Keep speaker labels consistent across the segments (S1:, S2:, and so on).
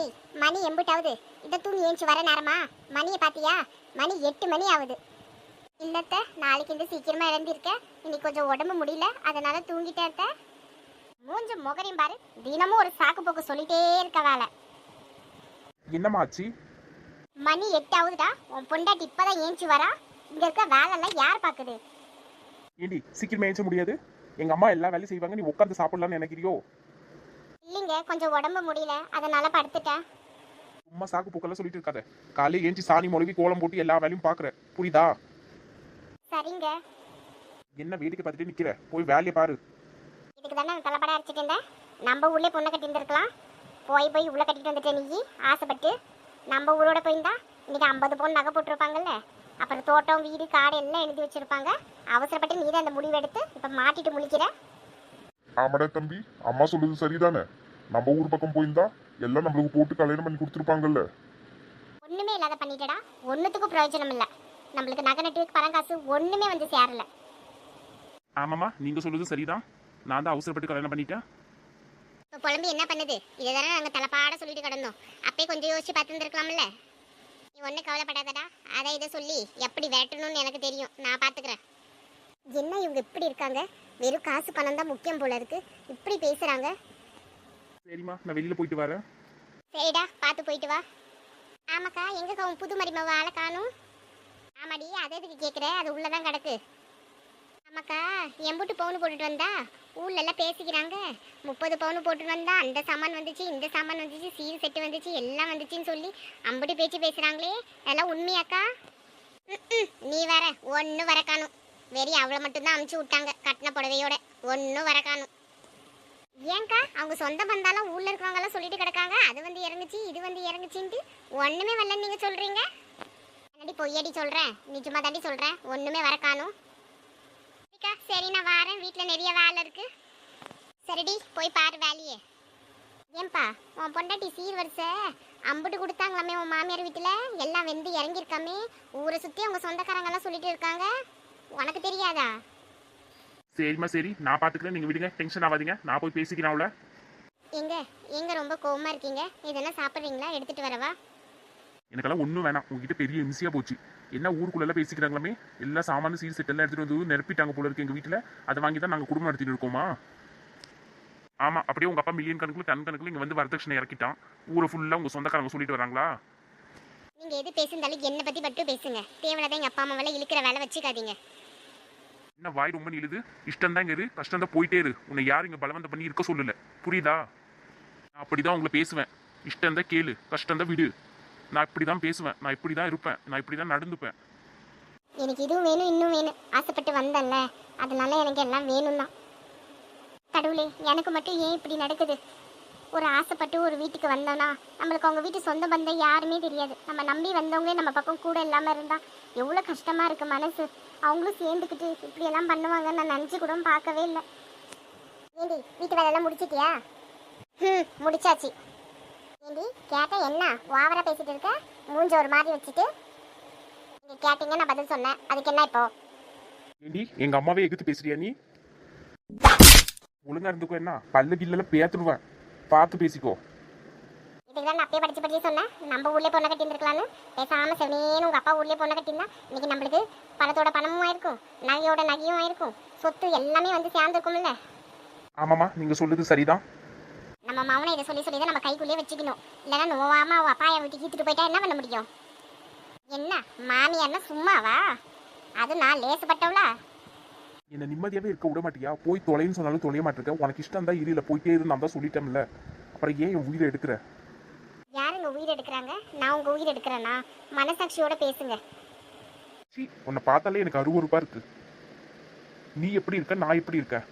S1: ஏண்டி மணி எம்பிட்டாவது. இதை தூங்கி ஏஞ்சி வர நேரமா? மணியை பாத்தியா? மணி எட்டு மணி ஆகுது இல்லத்த நாளைக்கு இந்த சீக்கிரமா இழந்திருக்க இன்னைக்கு கொஞ்சம் உடம்பு முடியல. அதனால தூங்கிட்டே இருக்க. மூஞ்ச முகரையும் பாரு. தினமும் ஒரு சாக்கு போக்கு சொல்லிட்டே இருக்க வேலை.
S2: என்னம்மா ஆச்சு?
S1: மணி எட்டு ஆகுதுடா உன் பொண்டாட்டி இப்பதான் ஏஞ்சி வரா. இங்க இருக்க வேலை எல்லாம் யார் பாக்குது?
S2: ஏண்டி சீக்கிரமா ஏஞ்ச முடியாது? எங்க அம்மா எல்லா வேலையும் செய்வாங்க. நீ உட்காந்து சாப்பிடலாம்னு நினைக்கிறியோ?
S1: இல்லைங்க கொஞ்சம் உடம்பு முடியல. அதனால படுத்துட்டேன்.
S2: சும்மா சாக்கு பூக்கெல்லாம் சொல்லிட்டு இருக்காத. காலையில ஏஞ்சி சாணி மொழிவி கோலம் போட்டு எல்லா வேலையும் பாக்குற புரியுதா?
S1: சரிங்க.
S2: என்ன வேடிக்கை பார்த்துட்டு நிக்கிற? போய் வேலையை பாரு.
S1: இதுக்கு தானே தலைப்பட அரைச்சிட்டு இருந்தேன். நம்ம ஊர்லயே பொண்ணை கட்டி இருந்திருக்கலாம். போய் போய் உள்ள கட்டிட்டு வந்துட்ட நீ. ஆசைப்பட்டு. நம்ம ஊரோட போயிருந்தா இன்னைக்கு ஐம்பது பவுன் நகை போட்டிருப்பாங்கல்ல. அப்புறம் தோட்டம் வீடு காடு எல்லாம் எழுதி வச்சிருப்பாங்க. அவசரப்பட்டு நீ தான் அந்த முடிவு எடுத்து இப்ப மாட்டிட்டு முழிக்கிற.
S3: ஆமாடா தம்பி அம்மா சொல்றது சரிதானே? நம்ம ஊர் பக்கம் போயிருந்தா எல்லாம் நம்மளுக்கு போட்டு கல்யாணம் பண்ணி கொடுத்துருப்பாங்கல்ல.
S1: ஒண்ணுமே இல்லாத பண்ணிட்டடா. ஒண்ணுத்துக்கும் பிரயோஜனம் இல்ல. நம்மளுக்கு நகை நட்டு பணம் காசு ஒண்ணுமே வந்து சேரல.
S2: ஆமாம்மா நீங்க சொல்றது சரிதான். நான் தான் அவசரப்பட்டு கல்யாணம் பண்ணிட்டேன்.
S1: இப்போ புலம்பி என்ன பண்ணுது? இதை தானே நாங்கள் தலைப்பாட சொல்லிட்டு கிடந்தோம். அப்பயே கொஞ்சம் யோசிச்சு பார்த்துருந்துருக்கலாம்ல. நீ ஒன்றும் கவலைப்படாதடா. அதை இதை சொல்லி எப்படி வெட்டணும்னு எனக்கு தெரியும். நான் பார்த்துக்கிறேன். என்ன இவங்க இப்படி இருக்காங்க? வெறும் காசு பணம் தான் முக்கியம் போல இருக்கு. இப்படி பேசுறாங்க.
S2: சரிம்மா நான் வெளியில போயிட்டு வரேன்.
S1: சரிடா பார்த்து போயிட்டு வா. ஆமாக்கா எங்கக்கா உன் புது மருமவ ஆளை காணும்? ஆமாடி அதை எதுக்கு கேட்குற அது உள்ளதான் கிடக்கு. ஆமாக்கா எம்புட்டு பவுன் போட்டுட்டு வந்தா? ஊர்ல எல்லாம் பேசிக்கிறாங்க. முப்பது பவுன் போட்டுட்டு வந்தா அந்த சாமான் வந்துச்சு இந்த சாமான் வந்துச்சு சீர் செட்டு வந்துச்சு எல்லாம் வந்துச்சுன்னு சொல்லி அம்புட்டு பேச்சு பேசுறாங்களே. அதெல்லாம் உண்மையாக்கா? நீ வேற ஒன்றும் வர காணும். வெறி அவளை மட்டும்தான் அமுச்சு விட்டாங்க. கட்டின புடவையோட ஒன்றும் வர காணும். ஏன்க்கா அவங்க சொந்த பந்தாலும் ஊர்ல இருக்கிறவங்கெல்லாம் சொல்லிட்டு கிடக்காங்க. அது வந்து இறங்குச்சு இது வந்து இறங்குச்சின்ட்டு ஒண்ணுமே வரலன்னு நீங்க சொல்றீங்க? என்னடி பொய்யடி சொல்றேன். நிஜமா தாண்டி சொல்றேன். ஒண்ணுமே வர காணும். சரிக்கா, சரி நான் வரேன். வீட்டில் நிறைய வேலை இருக்கு. சரிடி போய் பாரு வேலையே. ஏன்பா உன் பொண்டாட்டி சீர் வரிசை அம்புட்டு கொடுத்தாங்களாமே உன் மாமியார் வீட்டில்? எல்லாம் வெந்து இறங்கியிருக்காமே. ஊரை சுற்றி அவங்க சொந்தக்காரங்கெல்லாம் சொல்லிட்டு இருக்காங்க. உனக்கு தெரியாதா?
S2: சரிம்மா சரி. நான் பாத்துக்கிறேன். நீங்க விடுங்க. டென்ஷன் ஆகாதீங்க. நான் போய் பேசிக்கிறேன் அவளை.
S1: எங்க? எங்க ரொம்ப கோவமா இருக்கீங்க? இதெல்லாம் சாப்பிடுறீங்களா? எடுத்துட்டு வரவா?
S2: எனக்கெல்லாம் ஒன்றும் வேணாம். உங்ககிட்ட பெரிய இம்சியா போச்சு. என்ன ஊருக்குள்ள பேசிக்கிறாங்களாமே? எல்லா சாமான சீர் செட் எல்லாம் எடுத்துட்டு வந்து நிரப்பிட்டாங்க போல இருக்கு எங்க வீட்டுல. அதை வாங்கி தான் நாங்க குடும்பம் நடத்திட்டு இருக்கோமா? ஆமா. அப்படியே உங்க அப்பா மில்லியன் கணக்குல டன் கணக்குல இங்க வந்து வரதட்சணை இறக்கிட்டான். ஊரை ஃபுல்லா உங்க சொந்தக்காரங்க சொல்லிட்டு வராங்களா?
S1: நீங்க எது பேசுந்தாலும் என்னை பத்தி மட்டும் பேசுங்க. தேவையில்லாத எங்க அப்பா அம்மாவெல்லாம் இழுக்கிற வேலை வச்சுக்காதீங்க.
S2: என்ன வாய் ரொம்ப நீளுது? இஷ்டம் தான் இரு கஷ்டம் தான் போயிட்டே இரு. உன்னை யாரும் இங்கே பலவந்தம் பண்ணி இருக்க சொல்லல. புரியுதா? நான் அப்படி தான் உங்களை பேசுவேன். இஷ்டம் தான் கேளு கஷ்டம் தான் விடு. நான் இப்படி தான் பேசுவேன். நான் இப்படி தான் இருப்பேன். நான் இப்படி தான் நடந்துப்பேன்.
S1: எனக்கு இதுவும் வேணும் இன்னும் வேணும். ஆசைப்பட்டு வந்தேன்ல. அதனால எனக்கு எல்லாம் வேணும் தான் கடவுளே எனக்கு மட்டும் ஏன் இப்படி நடக்குது? ஒரு ஆசைப்பட்டு ஒரு வீட்டுக்கு வந்தோம்னா நம்மளுக்கு அவங்க வீட்டு சொந்த பந்தம் யாருமே தெரியாது. நம்ம நம்பி வந்தவங்களே நம்ம பக்கம் கூட இல்லாமல் இருந்தால் எவ்வளோ கஷ்டமாக இருக்குது மனசு. அவங்களும் சேர்ந்துக்கிட்டு இப்படி எல்லாம் பண்ணுவாங்கன்னு நான் நினச்சி கூட பார்க்கவே இல்லை. ஏண்டி வீட்டு வேலையெல்லாம் முடிச்சிட்டியா? ம் முடிச்சாச்சு. ஏண்டி கேட்டால் என்ன? ஓவராக பேசிகிட்டு இருக்க? மூஞ்ச ஒரு மாதிரி வச்சுட்டு. நீங்கள் கேட்டீங்க நான் பதில் சொன்னேன். அதுக்கு என்ன இப்போ?
S2: ஏண்டி எங்கள் அம்மாவே எகுத்து பேசுறியா நீ? ஒழுங்கா இருந்துக்கோ என்ன? பல்லு கில்லெல்லாம் பேத்துடுவேன் பார்த்து பேசிக்கோ
S1: இதுக்கு தான் அப்பயே படிச்சு படிச்சு சொன்னேன். நம்ம ஊர்லயே பொண்ணை கட்டி இருந்திருக்கலாம்னு பேசாம செவனேன்னு உங்க அப்பா ஊர்லயே பொண்ணை கட்டியிருந்தா இன்னைக்கு நம்மளுக்கு பணத்தோட பணமும் ஆயிருக்கும். நகையோட நகையும் ஆயிருக்கும். சொத்து எல்லாமே வந்து சேர்ந்துருக்கும்ல.
S2: ஆமாம்மா நீங்க சொல்றது சரிதான்.
S1: நம்ம மவனை இதை சொல்லி சொல்லி தான் நம்ம கைக்குள்ளேயே வச்சுக்கணும். இல்லைன்னா நோவாம அவ அப்பாயை விட்டு கீத்துட்டு போயிட்டா என்ன பண்ண முடியும்? என்ன மாமியார்னா சும்மாவா? அது நான் லேசுப்பட்டவளா
S2: என்ன நிம்மதியாவே இருக்க விட மாட்டியா? போய் தொலைன்னு சொன்னாலும் தொலைய மாட்டிருக்க? உனக்கு இஷ்டம் தான் இரு இல்ல போயிட்டே இரு நான் தான் சொல்லிட்டேன்ல. அப்புறம் ஏன் என் உயிரை எடுக்கிற?
S1: யாருங்க உயிர் எடுக்கிறாங்க? நான் உங்க உயிர் எடுக்கிறேன்னா மனசாட்சியோட பேசுங்க.
S2: சீ உன்னை பார்த்தாலே எனக்கு அருவருப்பா இருக்கு. நீ எப்படி இருக்க? நான் எப்படி இருக்கேன்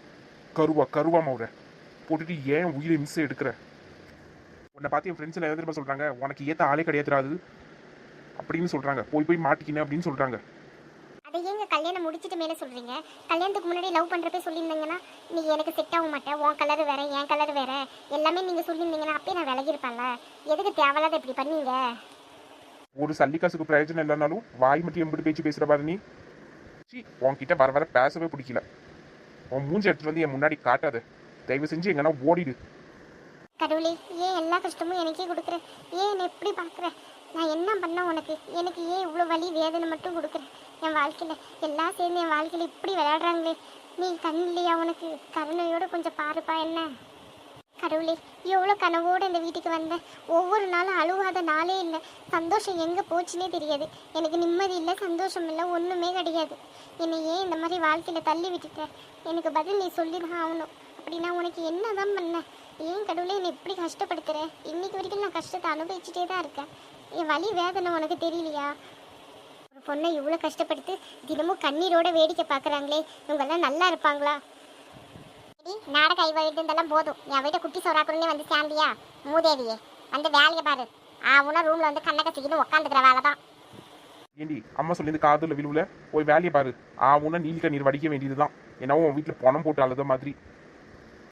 S2: கருவா கருவா மவுர. போட்டுட்டு ஏன் உயிரை மிஸ் எடுக்கிற? உன்னை பார்த்து என் ஃப்ரெண்ட்ஸ் எல்லாம் தெரியுமா சொல்றாங்க? உனக்கு ஏத்த ஆளே கிடையாதுராது அப்படின்னு சொல்றாங்க. போய் போய் மாட்டிக்கின அப்படின்னு
S1: ஏங்க கல்யாணம் முடிச்சிட்டு மேலே சொல்றீங்க? கல்யாணத்துக்கு முன்னாடி லவ் பண்றப்ப சொல்லியிருந்தீங்கன்னா நீ எனக்கு செட் ஆக மாட்டேன் உன் கலர் வேற என் கலர் வேற. எல்லாமே நீங்க சொல்லியிருந்தீங்கன்னா அப்பயே நான் விலகி இருப்பேன்ல எதுக்கு தேவையில்லாத இப்படி பண்ணீங்க?
S2: ஒரு சல்லிக்காசுக்கு பிரயோஜனம் இல்லைனாலும் வாய் மட்டும் எம்பிட்டு பேச்சு பேசுற பாரு நீ. சீ உன்கிட்ட வர வர பேசவே பிடிக்கல. உன் மூஞ்சி எடுத்துட்டு வந்து என் முன்னாடி காட்டாத. தயவு செஞ்சு எங்கன்னா ஓடிடு.
S1: கடவுளே ஏன் எல்லா கஷ்டமும் எனக்கே கொடுக்குற? ஏன் எப்படி பார்க்குற? நான் என்ன பண்ண உனக்கு? எனக்கு ஏன் இவ்வளோ வலி வேதனை மட்டும் கொடுக்குறேன் என் வாழ்க்கையில் எல்லாம் சேர்ந்து என் வாழ்க்கையில் இப்படி விளையாடுறாங்களே. நீ கண் இல்லையா உனக்கு கருணையோடு கொஞ்சம் பாருப்பா என்ன? கடவுளே எவ்வளோ கனவோடு இந்த வீட்டுக்கு வந்தேன் ஒவ்வொரு நாளும் அழுவாத நாளே இல்லை. சந்தோஷம் எங்கே போச்சுன்னே தெரியாது. எனக்கு நிம்மதி இல்லை சந்தோஷம் இல்லை ஒன்றுமே கிடையாது. என்னை ஏன் இந்த மாதிரி வாழ்க்கையில் தள்ளி விட்டுட்ட? எனக்கு பதில் நீ சொல்லி தான் ஆகணும். அப்படின்னா உனக்கு என்ன தான் பண்ணேன் ஏன் கடவுளே என்னை இப்படி கஷ்டப்படுத்துகிறேன் இன்றைக்கி வரைக்கும் நான் கஷ்டத்தை அனுபவிச்சுட்டே தான் இருக்கேன். என் வலி வேதனை உனக்கு தெரியலையா? ஒரு பொண்ணை இவ்வளோ கஷ்டப்படுத்து தினமும் கண்ணீரோட வேடிக்கை பார்க்குறாங்களே இவங்கெல்லாம் நல்லா இருப்பாங்களா? சரி, நாடக ஐவ போதும். என் வீட்டை குட்டி சோறாக்குறே வந்து சேர்ந்தியா? மூதேவியே வந்து வேலையை பாரு. ஆவுனா ரூம்ல வந்து கண்ணை கசிக்கிட்டு உட்காந்துக்கிற வேலை தான்.
S2: ஏண்டி அம்மா சொல்லியிருந்து காதுல விழுவுல? போய் வேலையை பாரு. ஆவுன்னா நீலி கண்ணீர் வடிக்க வேண்டியதுதான். என்னவோ உன் வீட்டில் பணம் போட்டு அழுத மாதிரி.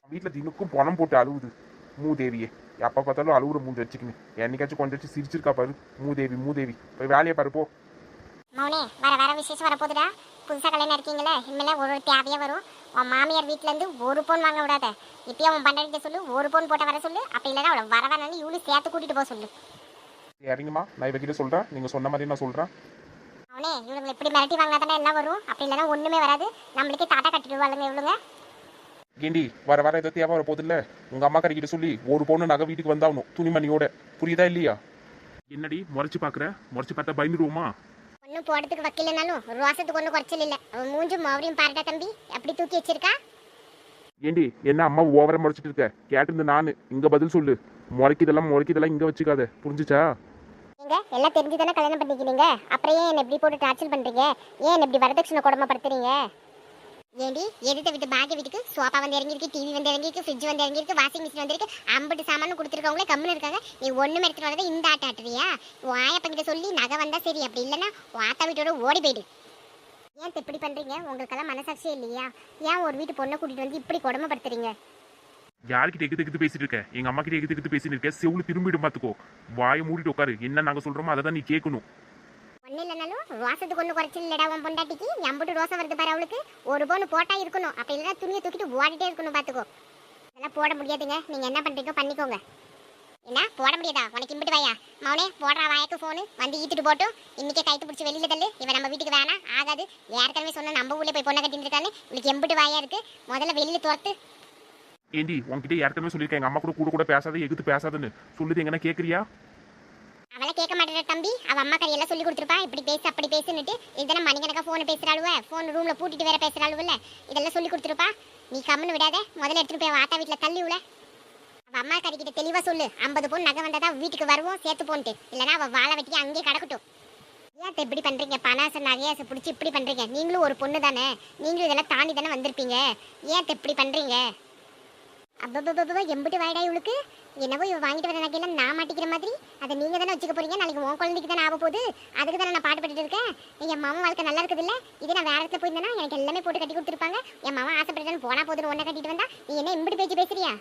S2: வீட்டில் தினுக்கும் பணம் போட்டு அழுவுது. மூதேவியே. எப்போ பார்த்தாலும் அழுவுற மூஞ்சி வச்சுக்கின்னு என்னைக்காச்சும் கொஞ்சம் வச்சு சிரிச்சிருக்கா பாரு. மூதேவி மூதேவி. போய் வேலையை பாரு போ.
S1: மௌனே வர வர விசேஷம் வரப்போகுதுடா. புதுசாக கல்யாணம் இருக்கீங்களே இனிமேல் ஒரு ஒரு தேவையாக வரும். உன் மாமியார் வீட்டிலேருந்து ஒரு பவுன் வாங்க விடாத. இப்பயே உன் பண்டாடிட்ட சொல்லு ஒரு பவுன் போட்ட வர சொல்லு. அப்படி இல்லைன்னா அவளை வர வேணாலும் இவளு சேர்த்து கூட்டிட்டு போக சொல்லு.
S2: சரிங்கம்மா நான் இவகிட்ட சொல்கிறேன் நீங்கள் சொன்ன மாதிரி நான் சொல்கிறேன்
S1: அவனே இவளுங்க எப்படி மிரட்டி வாங்கினா தானே எல்லாம் வரும். அப்படி இல்லைன்னா ஒன்றுமே வராது. நம்மளுக்கே தாட்டா கட்டிடுவாளுங்க இவளுங்க.
S2: ஏண்டி வர வர ஏதோ தேவை வர போதில்ல உங்க அம்மா கறிக்கிட்ட சொல்லி ஒரு பொண்ணு நகை வீட்டுக்கு வந்தாகணும். துணிமணியோட. புரியுதா இல்லையா? என்னடி முறைச்சு பாக்குற முறைச்சு பார்த்தா பயந்துருவோமா?
S1: ஒன்றும் போடுறதுக்கு வக்கீலனாலும் ரோசத்துக்கு ஒன்றும் குறைச்சல் இல்லை. அவன் மூஞ்சும் மௌரியும் பாருடா தம்பி. அப்படி தூக்கி வச்சிருக்கா?
S2: ஏண்டி என்ன அம்மா ஓவரா முறைச்சிட்டு இருக்க? கேட்டிருந்த நானு. இங்க பதில் சொல்லு. முறைக்குதெல்லாம் முறைக்குதெல்லாம் இங்க வச்சுக்காத. புரிஞ்சுச்சா?
S1: நீங்க எல்லாம் தெரிஞ்சு தானே கல்யாணம் பண்ணிக்கிறீங்க? அப்புறம் ஏன் என்ன இப்படி போட்டு டார்ச்சர் பண்றீங்க? ஏன் இப்படி வரதட்சணை கொடுமைப்படுத்துறீங்க? ஏண்டி எதிர்த்த வீட்டு பாக்கிய வீட்டுக்கு சோஃபா வந்து இறங்கிருக்கு டிவி வந்து இறங்கிருக்கு ஃப்ரிட்ஜ் வந்து இறங்கிருக்கு வாஷிங் மிஷின் வந்திருக்கு ஐம்பது சாமான் கொடுத்துருக்கவங்களே கம்முன்னு இருக்காங்க. நீ ஒன்றும் எடுத்துட்டு வரதை இந்த ஆட்ட ஆட்டுறியா? உன் சொல்லி நகை வந்தால் சரி அப்படி இல்லைன்னா உன் வீட்டோட ஓடி போயிடு. ஏன் இப்படி பண்ணுறீங்க உங்களுக்கெல்லாம் மனசாட்சியே இல்லையா? ஏன் ஒரு வீட்டு பொண்ணை கூட்டிகிட்டு வந்து இப்படி கொடுமைப்படுத்துறீங்க?
S2: யாருக்கிட்ட எகுத்து எகுத்து பேசிட்டு இருக்க? எங்க அம்மா கிட்ட எகுத்து எகுத்து பேசிட்டு இருக்க? செவ்வளவு திரும்பிடும் பாத்துக்கோ. வாயை மூடிட்டு உட்காரு. என்ன நாங்க சொல்றோமோ அதை தான் நீ கேட்கணும்.
S1: ஒன்றும் இல்லைனாலும் ரோசத்துக்கு ஒன்றும் குறைச்சி இல்லடா உன் பொண்டாட்டிக்கு. எம்பிட்டு ரோசம் வருது பாரு அவளுக்கு. ஒரு பவுன் போட்டா இருக்கணும். அப்படி இல்லைன்னா துணியை தூக்கிட்டு ஓடிட்டே இருக்கணும் பார்த்துக்கோ இதெல்லாம் போட முடியாதுங்க. நீங்கள் என்ன பண்ணுறீங்க பண்ணிக்கோங்க. என்ன? போட முடியாதா? உனக்கு இம்பிட்டு வாயா? மௌனே போடுறா வாய்க்கு ஃபோனு வந்து ஈத்துட்டு போட்டும் இன்னைக்கே கைத்து பிடிச்சி வெளியில தள்ளு. இவன் நம்ம வீட்டுக்கு வேணாம் ஆகாது. ஏற்கனவே சொன்ன நம்ம ஊர்ல போய் பொண்ணை கட்டிட்டு இருக்கான்னு. இவளுக்கு எம்பிட்டு வாயா இருக்கு. முதல்ல வெளியில துரத்து.
S2: ஏண்டி உன்கிட்ட ஏற்கனவே சொல்லியிருக்கேன். எங்க அம்மா கூட கூட கூட பேசாத எகுத்து பேசாதுன்னு. சொல்லுது எங்கன்னா கேக்குறியா?
S1: அவளை கேட்க மாட்டேற தம்பி. அவ அம்மா கரையெல்லாம் சொல்லி கொடுத்துருப்பா. இப்படி பேசு அப்படி பேசுன்னுட்டு இதெல்லாம் மணிக்கணக்கா ஃபோன் பேசுகிறாளுவ ஃபோன் ரூமில் பூட்டிட்டு வேற பேசுகிறாளுவில்ல இதெல்லாம் சொல்லி கொடுத்துருப்பா. நீ கம்முன்னு விடாத. முதல்ல எடுத்துட்டு போய் அவ ஆத்தா தள்ளி விட. அவ அம்மா கறிக்கிட்ட தெளிவா சொல்லு. ஐம்பது பொண்ணு நகை வந்தா வீட்டுக்கு வருவோம் சேர்த்து போன்ட்டு. இல்லைன்னா அவள் வாழை வெட்டி அங்கேயே கிடக்கட்டும். ஏன் இப்படி பண்றீங்க? பணாசை நகையாசை பிடிச்சி இப்படி பண்றீங்க? நீங்களும் ஒரு பொண்ணு தானே நீங்களும் இதெல்லாம் தாண்டி தானே வந்திருப்பீங்க. ஏன் இப்படி பண்றீங்க? அப்பப்பப்பா எம்பிட்டு வாயிடா இவளுக்கு என்னவோ இவ வாங்கிட்டு வர நகையெல்லாம் நான் மாட்டிக்கிற மாதிரி? அதை நீங்கள் தானே வச்சுக்க போறீங்க? நாளைக்கு உன் குழந்தைக்கு தானே ஆக போகுது? அதுக்கு தானே நான் பாடுபட்டு இருக்கேன்? என் மாமா வாழ்க்கை நல்லா இருக்குது இல்லை இதே நான் வேற இடத்துல போயிருந்தேன்னா எனக்கு எல்லாமே போட்டு கட்டி கொடுத்துருப்பாங்க. என் மாமா ஆசைப்பட்டு போனா போதுன்னு ஒன்றை கட்டிட்டு வந்தா? நீ என்ன இம்பிட்டு பேச்சு பேசுறியா?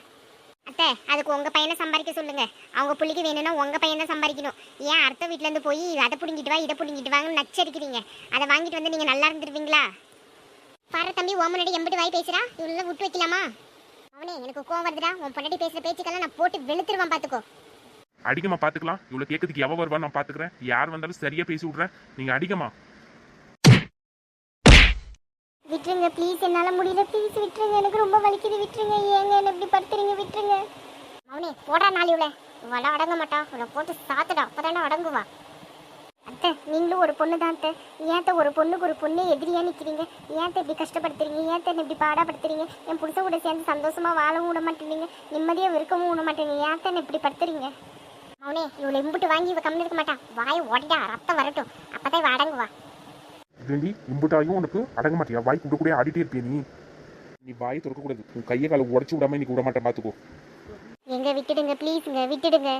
S1: அத்தை அதுக்கு உங்க பையனை சம்பாதிக்க சொல்லுங்க. அவங்க பிள்ளைக்கு வேணும்னா உங்க பையன் தான் சம்பாதிக்கணும். ஏன் அடுத்த வீட்டிலேருந்து போய் அதை பிடிங்கிட்டு வா இதை பிடிங்கிட்டு வாங்கன்னு நச்சரிக்கிறீங்க. அதை வாங்கிட்டு வந்து நீங்கள் நல்லா இருந்துருவீங்களா? பாரு தம்பி ஓ முன்னாடி எம்பிட்டு வாய் பேசுகிறா இவ்வளோ விட்டு வைக்கலாமா? அவனே எனக்கு கோவம் வருதுடா. உன் பொண்டாட்டி பேசுற பேச்சுக்கெல்லாம் நான் போட்டு வெளுத்துருவான் பாத்துக்கோ.
S2: அடிக்கமா பாத்துக்கலாம். இவ்வளவு கேட்கறதுக்கு எவ வருவா நான் பாத்துக்கிறேன். யார் வந்தாலும் சரியா பேசி விடுறேன். நீங்க அடிக்கமா
S1: விட்டுருங்க ப்ளீஸ் என்னால முடியல. ப்ளீஸ் விட்டுருங்க. எனக்கு ரொம்ப வலிக்குது. விட்டுருங்க. ஏங்க என்ன இப்படி படுத்துறீங்க? விட்டுருங்க. மௌனே போடா நாளி உள்ள இவள அடங்க மாட்டா. உன்னை போட்டு சாத்துடா. அப்பதானே அடங்குவா. அத்தை நீங்களும் ஒரு பொண்ணு தான் அத்தை. ஏன்த்த ஒரு பொண்ணுக்கு ஒரு பொண்ணு எதிரியா நிக்கிறீங்க? ஏன்த்த இப்படி கஷ்டப்படுத்துறீங்க? ஏன்த்த இப்படி பாடாப்படுத்துறீங்க? என் புருஷன் கூட சேர்ந்து சந்தோஷமா வாழவும் விட மாட்டேங்க நிம்மதியா இருக்கவும் விட மாட்டேங்க ஏன்த்த என்ன இப்படி படுத்துறீங்க? மௌனே இவளை இம்புட்டு வாங்கி இவ கம்மி இருக்க மாட்டான் வாயை ஓடிடா ரத்தம் வரட்டும். அப்பதான் அடங்குவா.
S2: இதுண்டி இம்புட்டாயும் உனக்கு அடங்க மாட்டியா? வாய் கூட கூட ஆடிட்டே இருப்பிய நீ. நீ வாயை திறக்க கூடாது. உன் கையை காலை உடச்சு விடாம இன்னைக்கு விட மாட்டேன் பாத்துக்கோ.
S1: எங்க விட்டுடுங்க ப்ளீஸுங்க விட்டுடுங்க.